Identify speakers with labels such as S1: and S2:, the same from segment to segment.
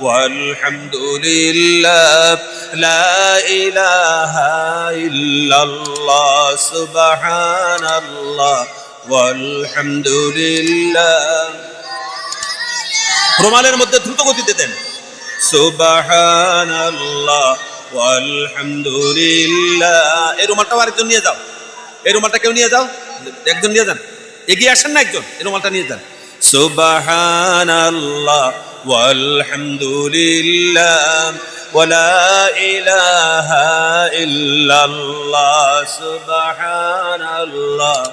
S1: والحمد لله لا إله إلا الله سبحان الله والحمد لله রুমালের মধ্যে দ্রুত গতিতে দেন সুবহানাল্লাহ ওয়ালহামদুলিল্লাহ এই রুমালটা আরেকজন নিয়ে যাও এই রুমালটা কেউ নিয়ে যাও একজন নিয়ে যান এগিয়ে আসেন না একজন এই রুমালটা নিয়ে যান سبحان الله والحمد لله ولا إله إلا الله سبحان الله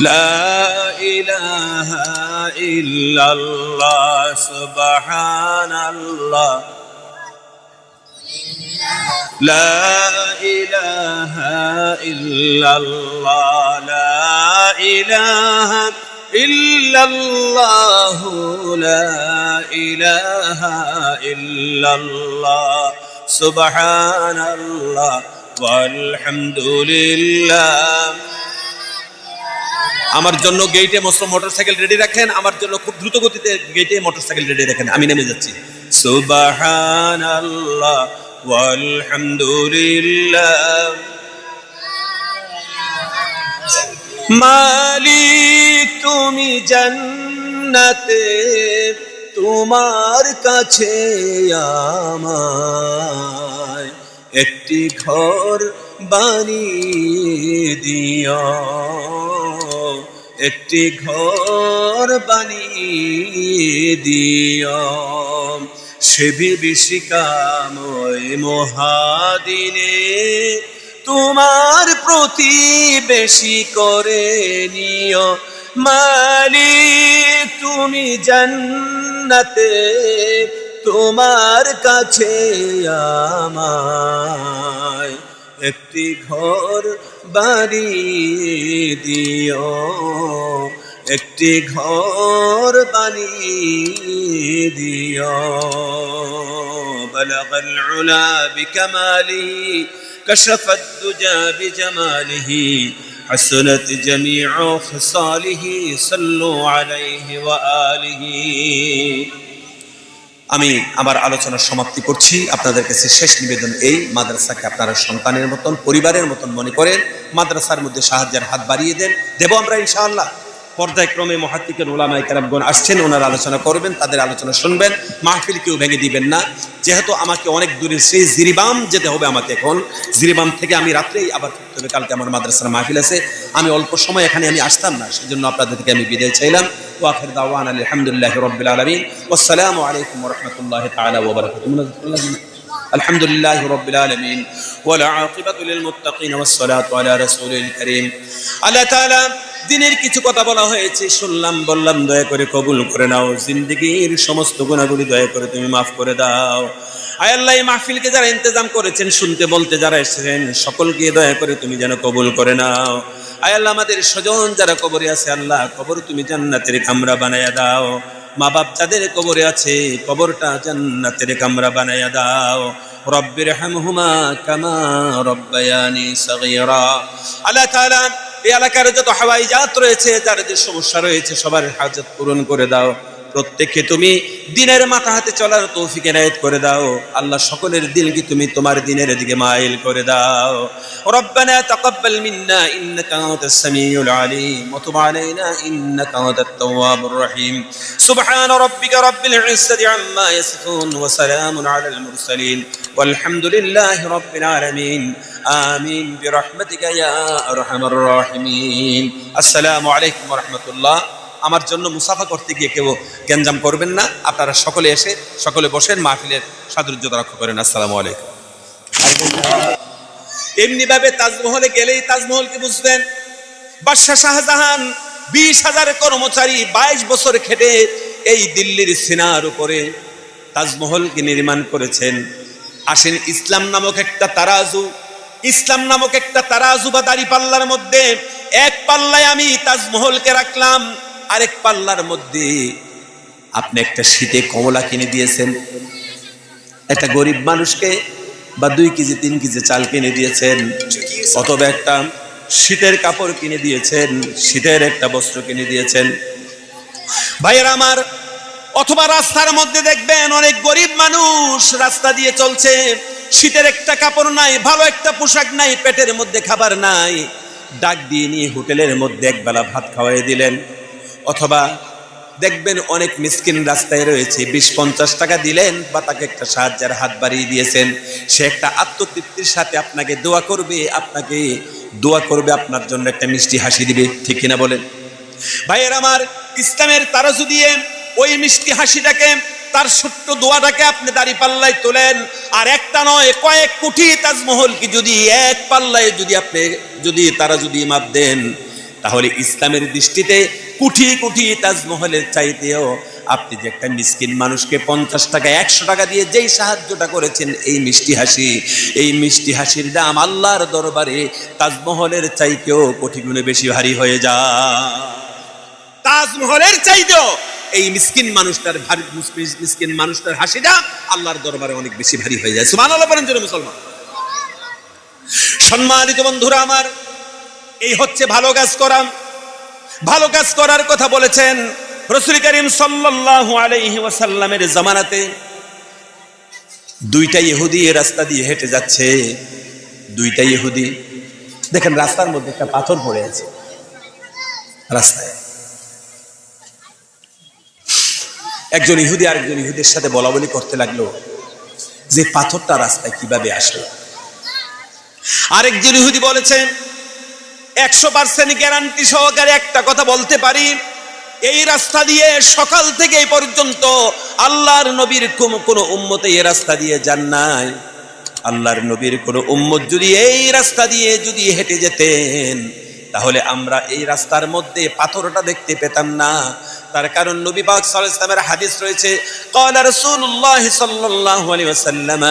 S1: لا إله إلا الله سبحان الله لا إله إلا الله لا إله إلا الله لا إله إلا الله سبحان الله والحمد لله আমার জন্য গেটে মোটরসাইকেল রেডি রাখেন আমার জন্য খুব দ্রুত গতিতে গেটে মোটরসাইকেল রেডি রাখেন আমি নেমে যাচ্ছি সুবহানাল্লাহ ওয়ালহামদুলিল্লাহ। মালিক, তুমি জান্নাতে, তোমার কাছে আমায় একটি ঘর বানিয়ে দিও। একটি ঘর বানিয়ে দিও। সে বিভীষিকাময় মহাদিনে তোমার প্রতি বেশি করে নিও মালিক তুমি জান্নাতে, তোমার কাছে আমায় একটি ঘর বানিয়ে দিও একটি ঘর বানিয়ে দিও بلغ العلا بكماله كشف الدجى بجماله حسنت جميع خصاله صلوا عليه وآله আমি আমার আলোচনার সমাপ্তি করছি আপনাদের কাছে শেষ নিবেদন এই মাদ্রাসাকে আপনারা সন্তানের মতন পরিবারের মতন মনে করেন মাদ্রাসার মধ্যে সাহায্যের হাত বাড়িয়ে দেন দেব আমরা ইনশাআল্লাহ পর্যায়ক্রমে মহাত্মিকের ওলামাই কারামগণ আসছেন ওনারা আলোচনা করবেন তাদের আলোচনা শুনবেন মাহফিল কেউ ভেঙে দিবেন না যেহেতু আমাকে অনেক দূরে সেই জিরিবাম যেতে হবে আমাকে এখন জিরিবাম থেকে আমি রাত্রেই আবার ফিরতে হবে কালকে আমার মাদ্রাসার মাহফিল আছে আমি অল্প সময় এখানে আমি আসতাম না সেজন্য আপনাদের থেকে আমি বিদায় চাইলাম ওয়াখির দাওয়ান আলহামদুলিল্লাহ রবিল আলমিন আসসালামু আলাইকুম রহমতুল্লাহ তালা ওবরাকাতুহ الحمد لله رب العالمين والعاقبة للمتقين والصلاة على رسول الكريم আল্লাহ তাআলা দিনের কিছু কথা বলা হয়েছে, শুনলাম, বললাম, দয়া করে কবুল করে নাও। জিন্দগির সমস্ত গুণাগুলি দয়া করে তুমি মাফ করে দাও। আয় আল্লাহ, এই মাহফিলকে যারা ইন্তজাম করেছেন, শুনতে, বলতে যারা এসেছেন, সকলকে দয়া করে তুমি যেন কবুল করে নাও। আয় আল্লাহ, আমাদের স্বজন যারা কবরে আছে, আল্লাহ, কবর তুমি জান্নাতের কামরা বানায়া দাও। মা বাপ যাদের কবরে আছে, কবরটা জান্নাতের কামরা বানায়া দাও। রব্বির হামহুমা কামা রব্বায়ানি সগীরা। আল্লাহ তাআলা এই এলাকার যত হাওয়াই জাত রয়েছে, তার যে সমস্যা রয়েছে, সবার হাজত পূরণ করে দাও। প্রত্যেককে তুমি দিনের মাথা হাতে চলার তৌফিক এনায়েত করে দাও। আল্লাহ সকলের দিলকে তুমি তোমার দিনের দিকে মাইল করে দাও। রব্বানা তাকাব্বাল মিন্না, ইন্নাকা আনতাস সামিউল আলিম, ওয়া তুব আলাইনা, ইন্নাকা আনতাত তাওয়াবুর রহিম। সুবহান রাব্বিকা রাব্বিল ইজ্জাতি আম্মা ইয়াসিফুন, ওয়া সালামুন আলাল মুরসালিন। ওয়ালহামদুলিল্লাহি রাব্বিল আলামিন। آمين برحمتك يا আরহামার রাহিমিন। আসসালামু আলাইকুম ورحمة الله আমার জন্য মুসাফা করতে গিয়ে কেউ গ্যাঞ্জাম করবেন না। আপনারা সকলে এসে, সকলে বসেন, মাহফিলের সাদুর্যতা রক্ষা করেন। আসসালামু আলাইকুম। এমনিভাবে তাজমহলে গেলেই তাজমহলকে বুঝবেন। বাদশাহ শাহজাহান বিশ হাজার কর্মচারী বাইশ বছর খেটে এই দিল্লির সিনার উপরে তাজমহলকে নির্মাণ করেছেন। আসেন ইসলাম নামক একটা তারাজু। ইসলাম নামক একটা তারাজু বা দাড়ি পাল্লার মধ্যে, এক পাল্লায় আমি তাজমহলকে রাখলাম, আরেক পাল্লার মধ্যে আপনি একটা শীতে কমলা কিনে দিয়েছেন। একটা গরিব মানুষকে বা দুই কেজি, তিন কেজি চাল কিনে দিয়েছেন, অথবা একটা শীতের কাপড় কিনে দিয়েছেন, শীতের একটা বস্ত্র কিনে দিয়েছেন। ভাইয়ের আমার, অথবা রাস্তার মধ্যে দেখবেন অনেক গরিব মানুষ রাস্তা দিয়ে চলছে। শীতের একটা কাপড় নাই, ভালো একটা পোশাক নাই, পেটের মধ্যে খাবার নাই। ডাক দিয়ে নিয়ে হোটেলের মধ্যে একবেলা ভাত খাওয়াই দিলেন। অথবা দেখবেন অনেক মিসকিন রাস্তায় রয়েছে, বিশ পঞ্চাশ টাকা দিলেন, বা তাকে একটা সাহায্যের হাত বাড়িয়ে দিয়েছেন। সে একটা আত্মতৃপ্তির সাথে আপনাকে দোয়া করবে, আপনাকে দোয়া করবে, আপনার জন্য একটা মিষ্টি হাসি দিবে, ঠিক কিনা বলেন? ভাইয়ের আমার ইসলামের তারাজু দিয়ে ওই মিষ্টি হাসিটাকে তার ছোট্ট দোয়াটাকে আপনি দাড়ি পাল্লায় তোলেন। আর একটা নয়, কয়েক কোটি তাজমহল কি যদি এক পাল্লায় যদি আপনি যদি তারা যদি মাপ দেন, তাহলে ইসলামের দৃষ্টিতে কোটি কোটি তাজমহলের চাইতেও আপনি যে একটা মিসকিন মানুষকে পঞ্চাশ টাকা, একশো টাকা দিয়ে যেই সাহায্যটা করেছেন, এই মিষ্টি হাসি, এই মিষ্টি হাসির দাম আল্লাহর দরবারে তাজমহলের চাইতেও কোটি গুণে বেশি ভারী হয়ে যায়। তাজমহলের চাইতেও এই মিসকিন মানুষটার ভারী মুস- মিসকিন মানুষটার হাসিটা আল্লাহর দরবারে অনেক বেশি ভারী হয়ে যায়। সুমান আল্লাহ বলেন মুসলমান। সম্মানিত বন্ধুরা আমার, এই হচ্ছে ভালো কাজ করা। ভালো কাজ করার কথা বলেছেন রসুল করিম সাল্লাল্লাহু আলাইহি ওয়াসাল্লামের জামানাতে। দুইটা ইহুদি রাস্তা দিয়ে হেঁটে যাচ্ছে। দুইটা ইহুদি, দেখেন রাস্তার মধ্যে একটা পাথর পড়ে আছে। রাস্তায়। একজন ইহুদি আরেকজন ইহুদের সাথে বলা বলি করতে লাগল যে পাথরটা রাস্তায় কীভাবে আসলো। আরেকজন ইহুদি বলেছেন, একশো পার্সেন্ট গ্যারান্টি সহকারে একটা কথা বলতে পারি, এই রাস্তা দিয়ে সকাল থেকে এই পর্যন্ত আল্লাহর নবীর কোন- উম্মতে এই রাস্তা দিয়ে যান নাই। আল্লাহর নবীর কোনো উম্মত যদি এই রাস্তা দিয়ে যদি হেঁটে যেতেন, তাহলে আমরা এই রাস্তার মধ্যে পাথরটা দেখতে পেতাম না তার কারণ নবী পাক সাল্লাল্লাহু আলাইহি ওয়াসাল্লামের হাদিস রয়েছে ক্বালা রাসূলুল্লাহ সাল্লাল্লাহু আলাইহি ওয়াসাল্লাম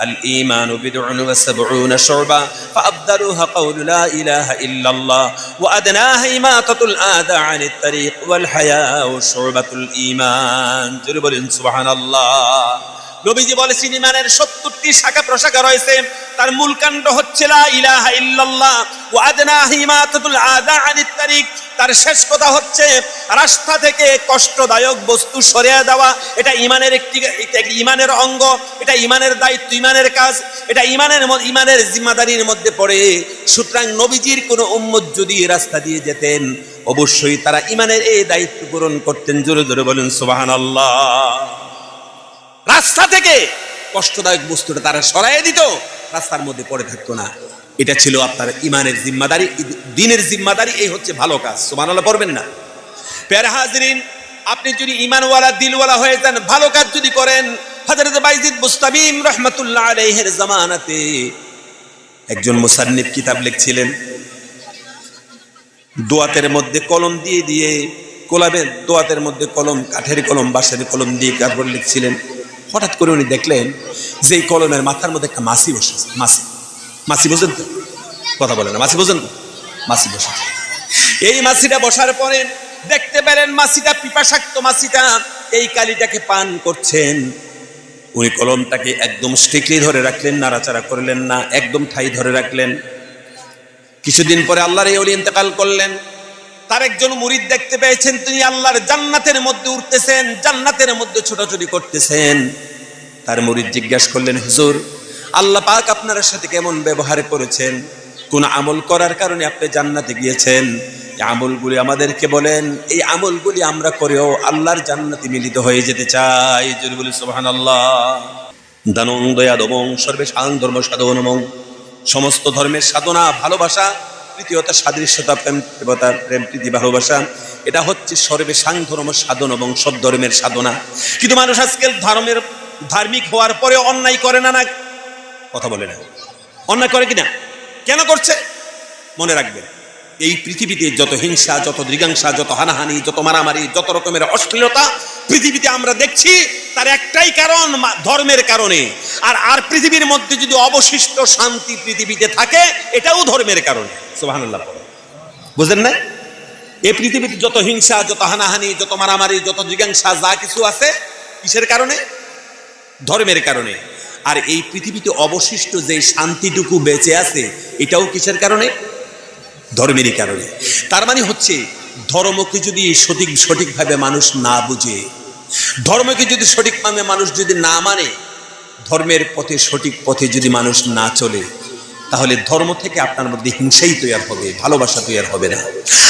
S1: الإيمان بضع وسبعون شعبة فأفضلها قول لا إله إلا الله وأدناها إماتة الآذى عن الطريق والحياء شعبة الإيمان জোরে বলেন سبحان الله নবীজি বলেছেন ইমানের সত্তরটি শাখা প্রশাখা রয়েছে তার মূল কাণ্ড হচ্ছে লা ইলাহা ইল্লাল্লাহ ওয়া আদনাহা ইমাতাতুল আদা আনিত তারিক তার শেষ কথা হচ্ছে, রাস্তা থেকে কষ্টদায়ক বস্তু সরিয়ে দেওয়া, এটা ইমানের একটি ইমানের অঙ্গ, এটা ইমানের দায়িত্ব, ইমানের কাজ, এটা ইমানের ইমানের জিম্মাদারির মধ্যে পড়ে। সুতরাং নবীজির কোনো উম্মত যদি রাস্তা দিয়ে যেতেন, অবশ্যই তারা ইমানের এই দায়িত্ব পূরণ করতেন। জোরে জোরে বলেন, সুবহানাল্লাহ। রাস্তা থেকে কষ্টদায়ক বস্তুটা তারা সরাই দিত, রাস্তার মধ্যে পড়ে থাকতো না। এটা ছিল আপনার ইমানের জিম্মাদারি দিনের জিম্মাদারি, এই হচ্ছে ভালো কাজ। সুবহানাল্লাহ, পড়বেন না। প্যারা হাজরিন, আপনি যদি ইমানওয়ালা দিলওয়ালা হয়ে যান, ভালো কাজ যদি করেন, হযরত বাইজিদ মুস্তাবিম রহমাতুল্লাহ আলাইহির জামানাতে একজন মুসান্নিফ কিতাব লিখছিলেন, দোয়াতের মধ্যে কলম দিয়ে দিয়ে কোলাবের দোয়াতের মধ্যে কলম, কাঠের কলম, বাঁশের কলম দিয়ে তারপর লিখছিলেন। হঠাৎ করে উনি দেখলেন যে এই কলমের মাথার মধ্যে একটা মাসি বসেছে মাছি মাছি বোঝেন তো কথা বলে না মাছি বোঝেন তো মাছি বসেছে এই মাছিটা বসার পরে দেখতে পেলেন মাছিটা পিপাসাক্ত মাছিটা এই কালিটাকে পান করছেন। উনি কলমটাকে একদম স্ট্রিক্টলি ধরে রাখলেন, নাড়াচাড়া করলেন না, একদম ঠাই ধরে রাখলেন। কিছুদিন পরে আল্লাহর এই অলি ইন্তেকাল করলেন। তার একজন মুরিদ দেখতে পেয়েছেন, তিনি আল্লাহর জান্নাতের মধ্যে উঠতেছেন, জান্নাতের মধ্যে ছোটাছুটি করতেছেন। তার মুরিদ জিজ্ঞাসা করলেন, হুজুর আল্লাহ পাক আপনার সাথে কেমন ব্যবহার করেছেন? কোন আমল করার কারণে আপনি জান্নাতে গিয়েছেন? আমলগুলি আমাদেরকে বলেন, এই আমলগুলি আমরা করেও আল্লাহর জান্নাতে মিলিত হয়ে যেতে চাই। বলি, সুবহানাল্লাহ। দানং দয়া দমং সর্বেশাং ধর্ম সাধনমং সমস্ত ধর্মের সাধনা, ভালোবাসা তৃতীয়তা সাদৃশ্যতা, প্রেম দেবতা প্রেম, প্রীতি, ভালোবাসা, এটা হচ্ছে সর্বে সাং ধর্ম, সাধন এবং সব ধর্মের সাধনা। কিন্তু মানুষ আজকাল ধর্মের ধার্মিক হওয়ার পরে অন্যায় করে না না কথা বলে না। অন্যায় করে কিনা? কেন করছে? মনে রাখবেন, এই পৃথিবীতে যত হিংসা, যত দৃগাংসা যত হানাহানি, যত মারামারি, যত রকমের অশ্লীলতা পৃথিবীতে আমরা দেখছি, তার একটাই কারণ ধর্মের কারণে। আর আর পৃথিবীর মধ্যে যদি অবশিষ্ট শান্তি পৃথিবীতে থাকে, এটাও ধর্মের কারণে। সুবহানাল্লাহ। পড়ো। বুঝলেন না? এই পৃথিবীতে যত হিংসা, যত হানাহানি, যত মারামারি, যত জিজ্ঞাসা যা কিছু আছে, কিসের কারণে? ধর্মের কারণে। আর এই পৃথিবীতে অবশিষ্ট যে শান্তিটুকু বেঁচে আছে, এটাও কিসের কারণে? ধর্মেরই কারণে। তার মানে হচ্ছে, ধর্মকে যদি সঠিক, সঠিকভাবে মানুষ না বুঝে, ধর্মকে যদি সঠিক মানে মানুষ যদি না মানে ধর্মের পথে, সঠিক পথে যদি মানুষ না চলে, তাহলে ধর্ম থেকে আপনার মধ্যে হিংসাই তৈরি হবে, ভালোবাসা তৈরি হবে না।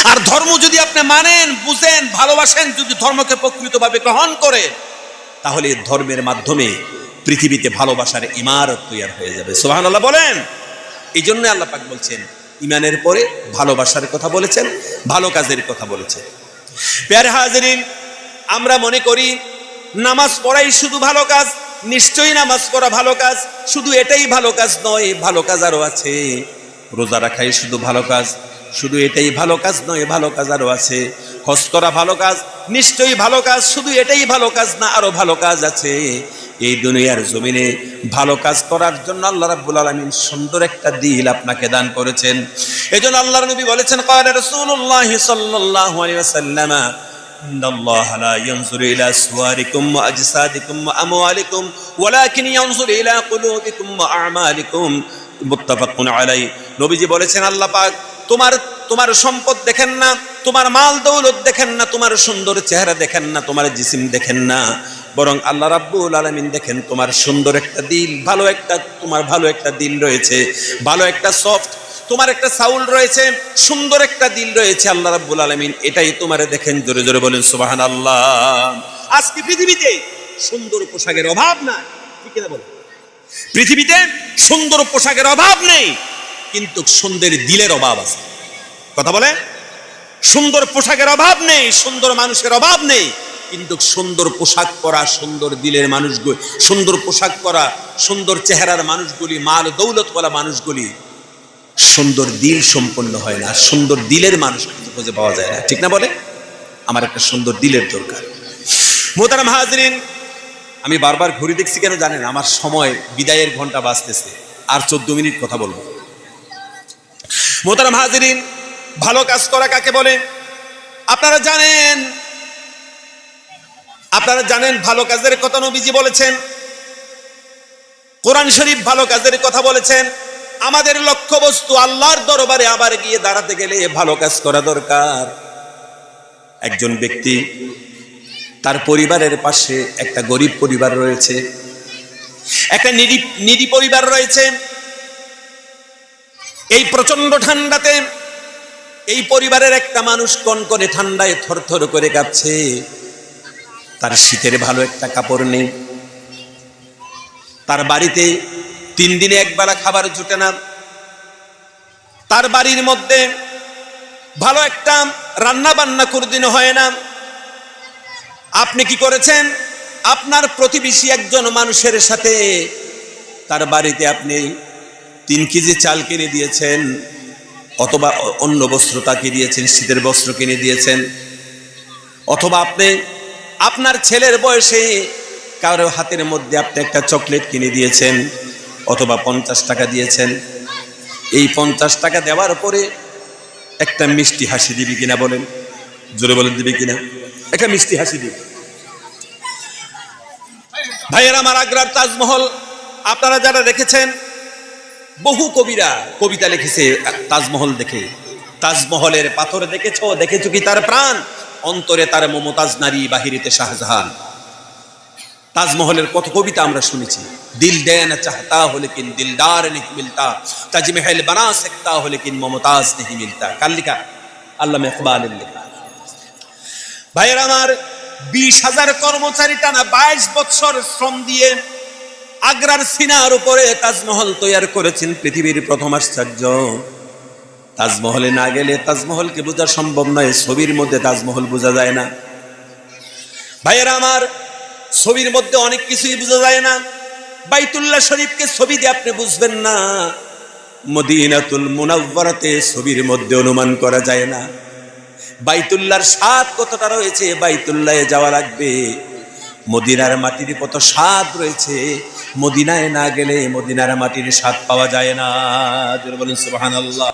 S1: আর ধর্ম যদি আপনি মানেন, বুঝেন, ভালোবাসেন, যদি ধর্মকে প্রকৃতভাবে গ্রহণ করেন, তাহলে ধর্মের মাধ্যমে পৃথিবীতে ভালোবাসার ইমারত তৈরি হয়ে যাবে। সোহান আল্লাহ বলেন। এই জন্য আল্লাহ পাক বলছেন ইমানের পরে ভালোবাসার কথা বলেছেন, ভালো কাজের কথা বলেছেন। প্যার হাজরিন, আমরা মনে করি নামাজ পড়াই শুধু ভালো কাজ, নিশ্চয়ই নামাজ পড়া ভালো কাজ, শুধু এটাই ভালো কাজ নয়, ভালো কাজ আরও আছে। রোজা রাখাই শুধু ভালো কাজ, শুধু এটাই ভালো কাজ নয়, ভালো কাজ আরও আছে। হজ করা ভালো কাজ, নিশ্চয়ই ভালো কাজ, শুধু এটাই ভালো কাজ না আরও ভালো কাজ আছে। এই দুনিয়ার জমিনে ভালো কাজ করার জন্য আল্লাহ রাব্বুল আলামিন সুন্দর একটা দিল আপনাকে দান করেছেন এজন্য আল্লাহর নবী বলেছেন ক্বালা রাসূলুল্লাহ সাল্লাল্লাহু আলাইহি ওয়াসাল্লাম إن الله لا ينظر إلى صوركم وأجسادكم وأموالكم ولكن ينظر إلى قلوبكم وأعمالكم মুত্তাফাকুন আলাই নবীজি বলেছেন আল্লাহ পাক তোমার তোমার সম্পদ দেখেন না তোমার মাল দৌলত দেখেন না, তোমার সুন্দর চেহারা দেখেন না, তোমার জিসিম দেখেন না। বরং আল্লাহ রাব্বুল আলামিন দেখেন, তোমার সুন্দর একটা দিল, ভালো একটা, তোমার ভালো একটা দিল রয়েছে। ভালো একটা সফট তোমার একটা সাউল রয়েছে, সুন্দর একটা দিল রয়েছে আল্লাহ রাব্বুল আলামিন। এটাই তোমারে দেখেন, জোরে জোরে বলেন সুবাহান আল্লাহ আজকে পৃথিবীতে সুন্দর পোশাকের অভাব না ঠিক কিনা বলেন? পৃথিবীতে সুন্দর পোশাকের অভাব নেই, কিন্তু সুন্দর দিলের অভাব আছে। কথা বলে সুন্দর পোশাকের অভাব নেই, সুন্দর মানুষের অভাব নেই। কিন্তু সুন্দর পোশাক পরা, সুন্দর দিলের মানুষগুলি, সুন্দর পোশাক পরা, সুন্দর চেহারার মানুষগুলি, মাল দৌলত বলা মানুষগুলি, সুন্দর দিল সম্পন্ন হয় না। সুন্দর দিলের মানুষ কিন্তু খুঁজে পাওয়া যায় না। ঠিক না বলে? আমার একটা সুন্দর দিলের দরকার। মোতারাম হাজরিন, আমি বারবার ঘড়ি দেখছি কেন জানেন? আমার সময় বিদায়ের ঘণ্টা বাজতেছে। আর চোদ্দ মিনিট কথা বলব। মোতারাম হাজিরিন ভালো কাজ করা কাকে বলে? আপনারা জানেন আপনারা জানেন ভালো কাজের কথা নবীজি বলেছেন। কোরআন শরীফ ভালো কাজের কথা বলেছেন। আমাদের লক্ষ্য বস্তু আল্লাহর দরবারে আবার গিয়ে দাঁড়াতে গেলে ভালো কাজ করা দরকার। একজন ব্যক্তি তার পরিবারের পাশে একটা গরিব পরিবার রয়েছে, একটা নিডি নিডি পরিবার রয়েছে। এই প্রচণ্ড ঠান্ডাতে এই পরিবারের একটা মানুষ কন কনকনে ঠান্ডায় থরথর করে কাঁপছে। তার শীতের ভালো একটা কাপড় নেই। তার বাড়িতে তিন দিনে একবেলা খাবার জুটে না। তার বাড়ির মধ্যে ভালো একটা রান্না বান্না কোনোদিন হয় না। আপনি কি করেছেন? আপনার প্রতিবেশী একজন মানুষের সাথে তার বাড়িতে আপনি তিন কেজি চাল কিনে দিয়েছেন। অথবা অন্য বস্ত্র তাকে দিয়েছেন, শীতের বস্ত্র কিনে দিয়েছেন। অথবা আপনি, আপনার ছেলের বয়সে কারও হাতের মধ্যে আপনি একটা চকলেট কিনে দিয়েছেন, অথবা পঞ্চাশ টাকা দিয়েছেন। এই পঞ্চাশ টাকা দেওয়ার পরে একটা মিষ্টি হাসি দিবি কিনা বলেন? জোরে বলেন দিবি কিনা? একটা মিষ্টি হাসি দিবি। ভাইয়ের, আমার আগ্রার তাজমহল, আপনারা যারা দেখেছেন বহু কবিরা কবিতা লিখেছে, তাজমহল দেখে। তাজমহলের পাথর দেখেছ? দেখেছ কি তার প্রাণ? অন্তরে তার মমতাজ নারী, বাহিরিতে শাহজাহান। তাজমহলের কত কবিতা আমরা শুনেছি। দিল দেন চাহতা হলে কিন দিলদার নেহি মিলতা। তাজমহল বানা সকতা হলে কিন মমতাজ নেহি মিলতা। কার লিখা? আল্লাহ ইকবালের লেখা। ভাইয়ের আমার বিশ হাজার কর্মচারী টানা বাইশ বছর শ্রম দিয়ে আগ্রার সিনার উপরে তাজমহল তৈয়ার করেছেন পৃথিবীর প্রথম আশ্চর্য। তাজমহলে না গেলে তাজমহলকে বোঝা সম্ভব নয়, ছবির মধ্যে তাজমহল বোঝা যায় না। ভাইয়েরা আমার, ছবির মধ্যে অনেক কিছুই বোঝা যায় না। বাইতুল্লাহ শরীফকে ছবি দিয়ে আপনি বুঝবেন না। মদিনাতুল মুনাওয়ারাতে ছবির মধ্যে অনুমান করা যায় না। বাইতুল্লাহর স্বাদ কতটা রয়েছে, বাইতুল্লাহে যাওয়া লাগবে। মদিনার মাটির কত স্বাদ রয়েছে মদিনায় না গেলে মদিনার মাটির স্বাদ পাওয়া যায় না। বলুন, সুবহানাল্লাহ।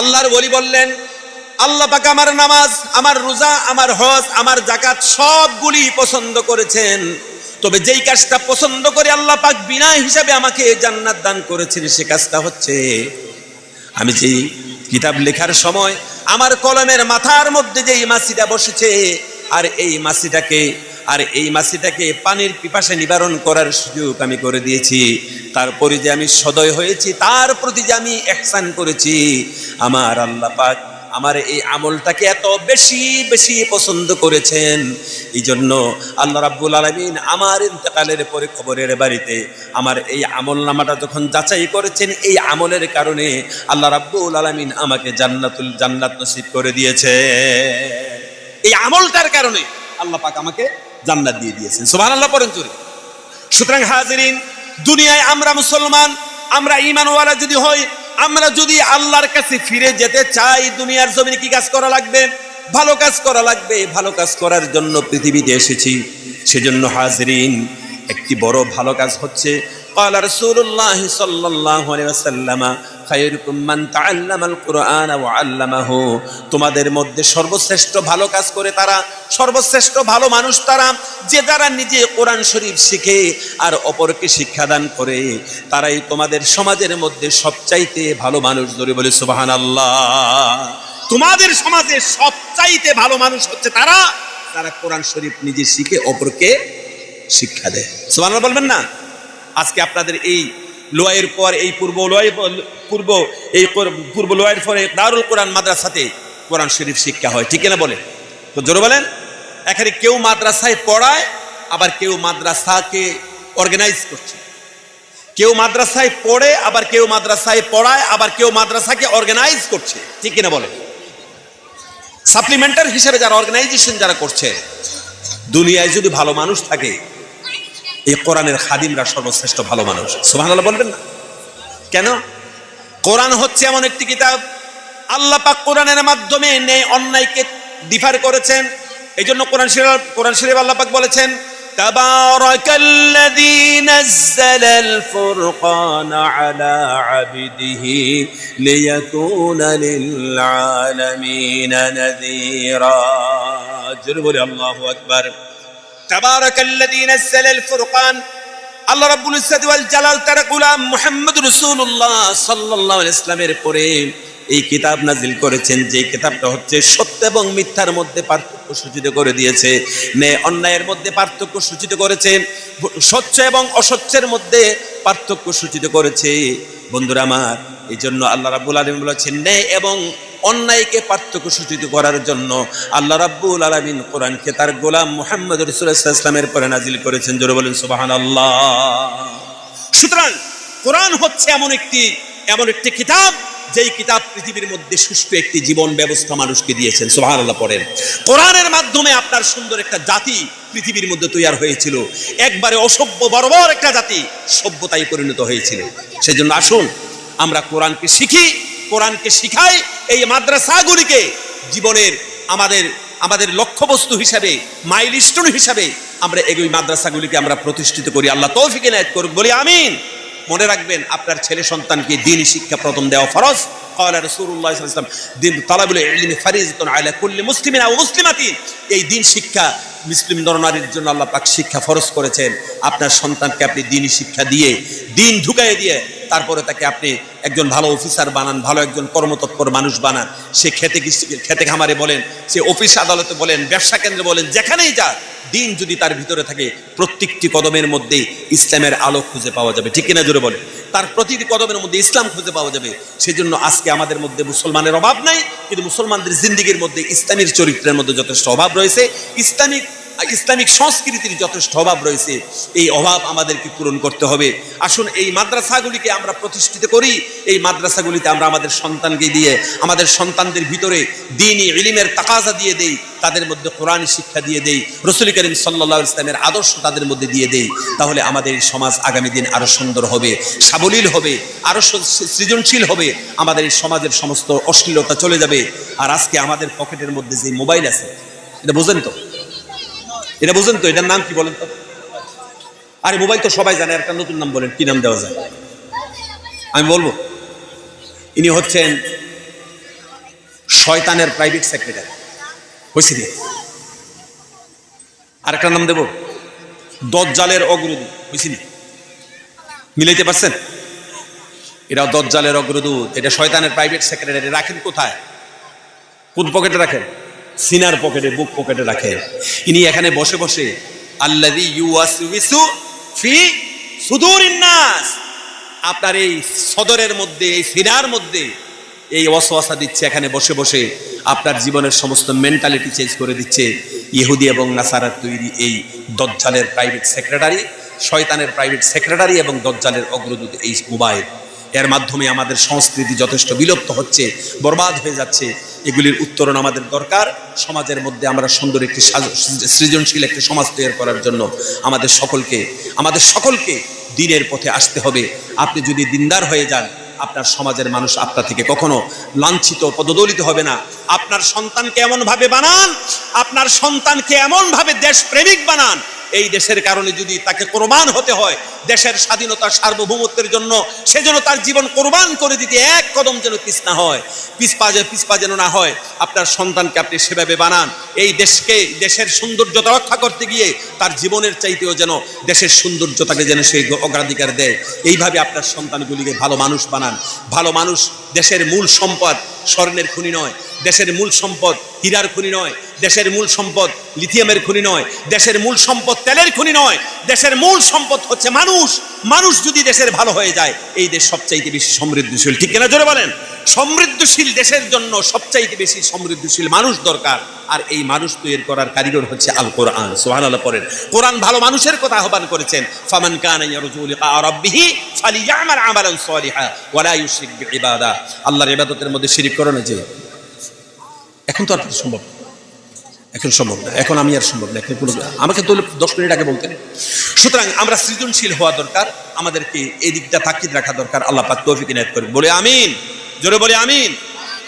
S1: আল্লাহর বলি বললেন, আল্লাহ পাক আমার নামাজ, আমার রোজা, আমার হজ, আমার জাকাত সবগুলি পছন্দ করেছেন। তবে যেই কাজটা পছন্দ করে আল্লাহ পাক বিনা হিসাবে আমাকে জান্নাত দান করেছেন, সে কাজটা হচ্ছে, আমি যেই কিতাব লেখার সময় আমার কলমের মাথার মধ্যে যেই মাসিটা বসেছে আর এই মাসিটাকে, আর এই মাসিটাকে পানির পিপাসা নিবারণ করার সুযোগ আমি করে দিয়েছি। তারপরে যে আমি সদয় হয়েছি, তার প্রতি যে আমি একসান করেছি, আমার আল্লাহ পাক আমার এই আমলটাকে এত বেশি বেশি পছন্দ করেছেন। এই জন্য আল্লাহ রাব্বুল আলমিন আমার ইন্তকালের পরে খবরের বাড়িতে আমার এই আমল নামাটা যখন যাচাই করেছেন, এই আমলের কারণে আল্লাহ রাব্বুল আলমিন আমাকে জান্নাতুল, জান্নাত নসিব করে দিয়েছে। এই আমলটার কারণে আল্লাহ পাক আমাকে জান্নাত দিয়ে দিয়েছেন। সুবহান আল্লাহ পরেন চুরি সুতরাং হাজিরিন, দুনিয়ায় আমরা মুসলমান, আমরা ইমানওয়ালা যদি হই, আমরা যদি আল্লাহর কাছে ফিরে যেতে চাই, দুনিয়ার জমিনে কি কাজ করা লাগবে? ভালো কাজ করা লাগবে। ভালো কাজ করার জন্য পৃথিবীতে এসেছি। সেজন্য হাজরিন, একটি বড় ভালো কাজ হচ্ছে قال رسول الله صلى الله عليه وسلم خيركم من تعلم القرآن وعلمه তোমাদের মধ্যে সর্বশ্রেষ্ঠ ভালো কাজ করে তারা সর্বশ্রেষ্ঠ ভালো মানুষ তারা যে যারা নিজে কোরআন শরীফ শিখে আর অপরকে শিক্ষাদান করে তারাই তোমাদের সমাজের মধ্যে সবচাইতে ভালো মানুষ ধরে বলে সুবাহান আল্লাহ তোমাদের সমাজে সবচাইতে ভালো মানুষ হচ্ছে তারা তারা কোরআন শরীফ নিজে শিখে অপরকে শিক্ষা দেয় সুবাহ বলবেন না আজকে আপনাদের এই লোয়ের পর, এই পূর্ব লোয় পূর্ব এই পূর্ব লোয়ের পরে দারুল কোরআন মাদ্রাসাতে কোরআন শরীফ শিক্ষা হয়, ঠিক না বলে তো জোরে বলেন, এখানে কেউ মাদ্রাসায় পড়ায়, আবার কেউ মাদ্রাসাকে অর্গানাইজ করছে। কেউ মাদ্রাসায় পড়ে, আবার কেউ মাদ্রাসায় পড়ায়, আবার কেউ মাদ্রাসাকে অর্গানাইজ করছে, ঠিক কিনা বলেন? সাপ্লিমেন্টার হিসেবে যারা অর্গানাইজেশন যারা করছে, দুনিয়ায় যদি ভালো মানুষ থাকে এই কোরআনের খাদিমরা সর্বশ্রেষ্ঠ ভালো মানুষ সুবহানাল্লাহ বলবেন না কেন কোরআন হচ্ছে এমন একটি কিতাব আল্লাহ পাক কোরআনের মাধ্যমে ন্যায় অন্যায়কে ডিফার করেছেন এই জন্য কোরআন শরীফ কোরআন শরীফ আল্লাহ পাক বলেছেন تبارك الذي نزل الفرقان على عبده ليكون للعالمين نذيرا جرب الله أكبر তাবারাকাল্লাযী নাযালাল ফুরকান আল্লাহ রাব্বুল ইজ্জত ওয়াল জালাল, তার গোলাম মুহাম্মদ রাসূলুল্লাহ সাল্লাল্লাহু আলাইহি ইসলামের পরে এই কিতাব নাজিল করেছেন। যে কিতাবটা হচ্ছে সত্য এবং মিথ্যার মধ্যে পার্থক্য সূচিত করে দিয়েছে। নে অন্যায়ের মধ্যে পার্থক্য সূচিত করেছে, সত্য এবং অসত্যের মধ্যে পার্থক্য সূচিত করেছে। বন্ধুরা আমার এই জন্য আল্লাহ রাব্বুল আলামিন বলেছেন, ন্যায় এবং অন্যায়কে পার্থক্য সূচিত করার জন্য আল্লাহ রাব্বুল আলমিন কোরআনকে তার গোলাম মোহাম্মদ রসুলামের পরে নাজিল করেছেন। জোরে বলেন, সুবহানাল্লাহ। সুতরাং কোরআন হচ্ছে এমন একটি এমন একটি কিতাব যেই কিতাব পৃথিবীর মধ্যে সুষ্ঠু একটি জীবন ব্যবস্থা মানুষকে দিয়েছেন, সুবহানাল্লাহ পড়েন। কোরআনের মাধ্যমে আপনার সুন্দর একটা জাতি পৃথিবীর মধ্যে তৈরি হয়েছিল। একবারে অসভ্য, বর্বর একটা জাতি সভ্যতায় পরিণত হয়েছিল। সেজন্য আসুন, আমরা কোরআনকে শিখি, কোরআনকে শিখাই, এই মাদ্রাসাগুলিকে জীবনের আমাদের আমাদের লক্ষ্যবস্তু হিসাবে মাইলস্টোন হিসাবে আমরা এই মাদ্রাসাগুলিকে আমরা প্রতিষ্ঠিত করি। আল্লাহ তৌফিক এনায়েত করুক, বলি আমিন। মনে রাখবেন আপনার ছেলে সন্তানকে দিনই শিক্ষা প্রথম দেওয়া ফরজ قال رسول الله صلى الله عليه وسلم দিন তালাবুল ইলমি ফারিজাতুন আলা কুল্লি মুসলিমিন আও মুসলিমাতিন এই দিন শিক্ষা মুসলিম নরনারীর জন্য আল্লাহ পাক শিক্ষা ফরজ করেছেন আপনার সন্তানকে আপনি দিনই শিক্ষা দিয়ে দিন ঢুকাই দিয়ে তারপরে তাকে আপনি একজন ভালো অফিসার বানান ভালো একজন কর্মতৎপর মানুষ বানান সে খেতে কি- খেতে খামারে বলেন সে অফিস আদালতে বলেন ব্যবসা কেন্দ্রে বলেন যেখানেই যাক দিন যদি তার ভিতরে থাকে, প্রত্যেকটি কদমের মধ্যে ইসলামের আলো খুঁজে পাওয়া যাবে। ঠিক কিনা জোরে বলে তার প্রতিটি কদমের মধ্যে ইসলাম খুঁজে পাওয়া যাবে। সেজন্য আজকে আমাদের মধ্যে মুসলমানের অভাব নাই, কিন্তু মুসলমানদের জিন্দিগির মধ্যে ইসলামের চরিত্রের মধ্যে যথেষ্ট অভাব রয়েছে। ইসলামিক ইসলামিক সংস্কৃতির যথেষ্ট অভাব রয়েছে, এই অভাব আমাদেরকে পূরণ করতে হবে। আসুন, এই মাদ্রাসাগুলিকে আমরা প্রতিষ্ঠিত করি, এই মাদ্রাসাগুলিতে আমরা আমাদের সন্তানকে দিয়ে, আমাদের সন্তানদের ভিতরে দিনই ইলিমের তাকাজা দিয়ে দেই, তাদের মধ্যে কোরআন শিক্ষা দিয়ে দেই, রসুল করিম সাল্লাহ ইসলামের আদর্শ তাদের মধ্যে দিয়ে দেই, তাহলে আমাদের এই সমাজ আগামী দিন আরও সুন্দর হবে, সাবলীল হবে, আরও সৃ- সৃজনশীল হবে, আমাদের এই সমাজের সমস্ত অশ্লীলতা চলে যাবে। আর আজকে আমাদের পকেটের মধ্যে যে মোবাইল আছে, এটা বোঝেন তো? এটা বুঝেন তো, এটার নাম কি বলেন তো? আরে মোবাইল তো সবাই জানে, একটা নতুন নাম বলেন, কি নাম দেওয়া যায়? আমি বলব, ইনি হচ্ছেন শয়তানের প্রাইভেট সেক্রেটারি হয়েছে আর একটা নাম দেব, দজ্জালের অগ্রদূত। হয়েছি নি? মিলাইতে পারছেন? এটা দজ্জালের অগ্রদূত, এটা শয়তানের প্রাইভেট সেক্রেটারি রাখেন কোথায়? কোন পকেটে রাখেন? সিনার পকেটে, বুক পকেটে রাখে। ইনি এখানে বসে বসে ইউওয়াসউইসু ফি সুদুরিন নাস। আপনার এই সদরের মধ্যে, এই সিনার মধ্যে এই অসওয়াসা দিচ্ছে এখানে বসে বসে। আপনার জীবনের সমস্ত মেন্টালিটি চেঞ্জ করে দিচ্ছে। ইহুদি এবং নাসারার তৈরি এই দজ্জালের প্রাইভেট সেক্রেটারি শয়তানের প্রাইভেট সেক্রেটারি এবং দজ্জালের অগ্রদূত এই মোবাইল এর মাধ্যমে আমাদের সংস্কৃতি যথেষ্ট বিলুপ্ত হচ্ছে, বরবাদ হয়ে যাচ্ছে। এগুলির উত্তরণ আমাদের দরকার। সমাজের মধ্যে আমরা সুন্দর একটি সাজ- সৃজনশীল একটি সমাজ তৈরি করার জন্য আমাদের সকলকে আমাদের সকলকে দিনের পথে আসতে হবে। আপনি যদি দিনদার হয়ে যান, আপনার সমাজের মানুষ আপনার থেকে কখনো লাঞ্ছিত, পদদলিত হবে না। আপনার সন্তানকে এমন ভাবে বানান, আপনার সন্তানকে এমন ভাবে দেশপ্রেমিক বানান, এই দেশের কারণে যদি তাকে কোরবান হতে হয়, দেশের স্বাধীনতা সার্বভৌমত্বের জন্য সেজন্য তার জীবন কোরবান করে দিতে এক কদম যেন পিস না হয় পিসপা যে পিসপা যেন না হয়, আপনার সন্তানকে আপনি সেভাবে বানান। এই দেশকে, দেশের সৌন্দর্যতা রক্ষা করতে গিয়ে তার জীবনের চাইতেও যেন দেশের সৌন্দর্যতাকে যেন সেই অগ্রাধিকার দেয়। এইভাবে আপনার সন্তানগুলিকে ভালো মানুষ বানান। ভালো মানুষ দেশের মূল সম্পদ স্বর্ণের খুনি নয় দেশের মূল সম্পদ হীরার খুনি নয় দেশের মূল সম্পদ লিথিয়ামের খুনি নয়, দেশের মূল সম্পদ তেলের খুনি নয়, দেশের মূল সম্পদ হচ্ছে মানুষ। মানুষ যদি দেশের ভালো হয়ে যায়, এই দেশ সবচাইতে বেশি সমৃদ্ধশীল। ঠিক কিনা জোরে বলেন? সমৃদ্ধশীল দেশের জন্য সবচাইতে বেশি সমৃদ্ধশীল মানুষ দরকার। আর এই মানুষ তৈরি করার কারিগর হচ্ছে আল কোরআন সোহান আল্লাহ পড়েন। কোরআন ভালো মানুষের কথা আহ্বান করেছেন। ফামান কানা রাব্বিহি ফালিয়ামাল আমালান সালিহা ওয়ালা ইউশরিক বিইবাদা। আল্লাহর ইবাদতের মধ্যে শিরিক করো না যে। এখন তো আর সম্ভব না। এখন সম্ভব না, এখন আমি আর সম্ভব না, এখন কোনো আমাকে তো দশ মিনিট আগে বলতেন। সুতরাং আমরা সৃজনশীল হওয়া দরকার, আমাদেরকে এই দিকটা তাকিদ রাখা দরকার, আল্লাহ পাক তৌফিক ইনায়ত করে বলে আমিন, জোরে বলে আমিন।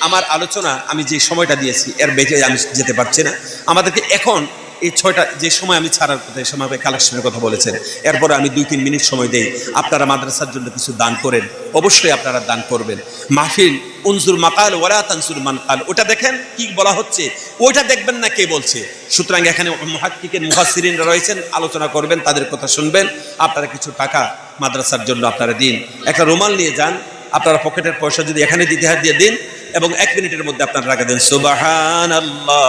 S1: আমার আলোচনা, আমি যে সময়টা দিয়েছি, এর বেঁচে আমি যেতে পারছি না। আমাদেরকে এখন এই ছয়টা, যে সময় আমি ছাড়ার কথা, এই সময় কালেকশনের কথা বলেছেন, এরপরে আমি দুই তিন মিনিট সময় দেই, আপনারা মাদ্রাসার জন্য কিছু দান করেন, অবশ্যই আপনারা দান করবেন। মাহফিল, উনজুর মাকাল ওরা তানসুর মানকাল, ওটা দেখেন কি বলা হচ্ছে, ওইটা দেখবেন না কে বলছে। সুতরাং এখানে মহাক্কিকের মুহাসিরিনরা রয়েছেন, আলোচনা করবেন, তাদের কথা শুনবেন, আপনারা কিছু টাকা মাদ্রাসার জন্য আপনারা দিন। একটা রুমাল নিয়ে যান, আপনারা পকেটের পয়সা যদি এখানে দিতে হাত দিয়ে দিন, এবং এক মিনিটের মধ্যে আপনারা রাখা দেন সুবাহান আল্লাহ